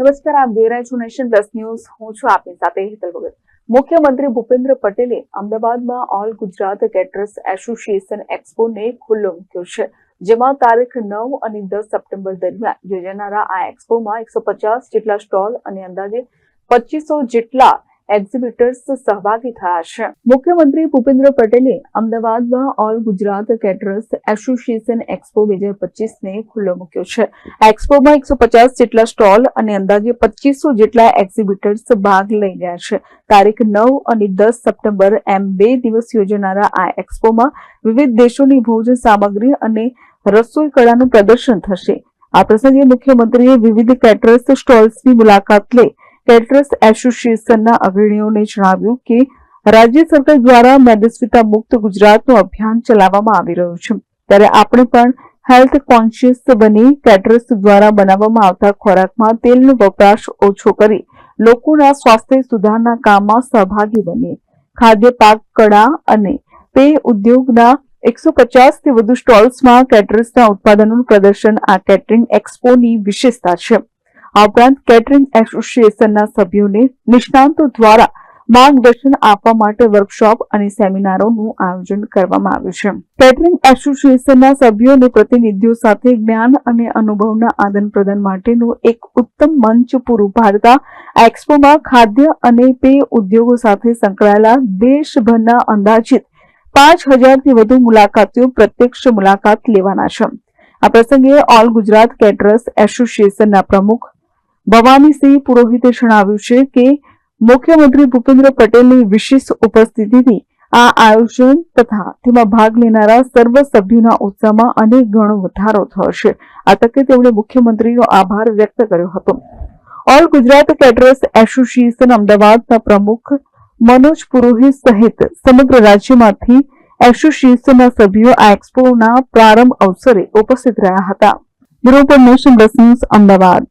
નમસ્કાર, આપ જોઈ રહ્યા છો નેશન પ્લસ ન્યૂઝ. હું છું આપની સાથે હેતલ ભગત. મુખ્યમંત્રી ભૂપેન્દ્ર પટેલે અમદાવાદમાં ઓલ ગુજરાત કેટરર્સ એસોસિએશન એક્સપોને ખુલ્લો મૂક્યો છે, જેમાં તારીખ નવ અને દસ સપ્ટેમ્બર દરમિયાન યોજાનારા આ એક્સપોમાં એકસો પચાસ જેટલા સ્ટોલ અને અંદાજે પચીસો જેટલા એક્ઝિબિટર્સ સહભાગી થયા છે. મુખ્યમંત્રી ભૂપેન્દ્ર પટેલે અમદાવાદમાં all Gujarat caterers association expo બે હજાર પચીસને ખુલ્લો મૂક્યો છે. એક્સપોમાં એકસો પચાસ જેટલા સ્ટોલ અને અંદાજે પચીસો જેટલા એક્ઝિબિટર્સ ભાગ લઈ રહ્યા છે. તારીખ નવ અને દસ સપ્ટેમ્બર એમ બે દિવસ યોજાનારા આ એક્સપોમાં વિવિધ દેશોની ભોજન સામગ્રી અને રસોઈ કળાનું પ્રદર્શન થશે. આ પ્રસંગે મુખ્યમંત્રીએ વિવિધ કેટરર્સ સ્ટોલ્સની મુલાકાત લઈ કેટરર્સ એસોસિએશનના અગ્રણીઓને જણાવ્યું કે રાજ્ય સરકાર દ્વારા મેદસ્વીતા મુક્ત ગુજરાતનું અભિયાન ચલાવવામાં આવી રહ્યું છે. ત્યારે આપણે પણ હેલ્થ કોન્શિયસ બની કેટરર્સ દ્વારા બનાવવામાં આવતા ખોરાકમાં તેલનો વપરાશ ઓછો કરી લોકોના સ્વાસ્થ્ય સુધારના કામમાં સહભાગી બનીએ. ખાદ્ય પાક, કળા અને પેય ઉદ્યોગના એકસો પચાસથી વધુ સ્ટોલ્સમાં કેટરર્સના ઉત્પાદનોનું પ્રદર્શન આ કેટરિંગ એક્સપોની વિશેષતા છે. આ ઉપરાંત કેટરિંગ એસોસિએશનના સભ્યોને નિષ્ણાંતો દ્વારા માર્ગદર્શન આપવા માટે વર્કશોપ અને સેમિનારોનું આયોજન કરવામાં આવ્યું છે. કેટરિંગ એસોસિએશનના સભ્યો પ્રતિનિધિઓ સાથે જ્ઞાન અને અનુભવના આદાન પ્રદાન માટેનું એક ઉત્તમ મંચ પૂરું પાડતા એક્સપોમાં ખાદ્ય અને પેય ઉદ્યોગો સાથે સંકળાયેલા દેશભરના અંદાજિત પાંચ હજારથી વધુ મુલાકાતીઓ પ્રત્યક્ષ મુલાકાત લેવાના છે. આ પ્રસંગે ઓલ ગુજરાત કેટરર્સ એસોસિએશનના પ્રમુખ ભવાનીસિંહ પુરોહિતે જણાવ્યું છે કે મુખ્યમંત્રી ભૂપેન્દ્ર પટેલની વિશેષ ઉપસ્થિતિથી આ આયોજન તથા તેમાં ભાગ લેનારા સર્વ સભ્યોના ઉત્સાહમાં અનેક ગણો વધારો થયો છે આ તકે તેમણે મુખ્યમંત્રીનો આભાર વ્યક્ત કર્યો હતો. ઓલ ગુજરાત કેટરર્સ એસોસિએશન અમદાવાદના પ્રમુખ મનોજ પુરોહિત સહિત સમગ્ર રાજ્યમાંથી એસોસિએશનના સભ્યો આ એક્સપોના પ્રારંભ અવસરે ઉપસ્થિત રહ્યા હતા. બ્યુરો પર નેશન અમદાવાદ.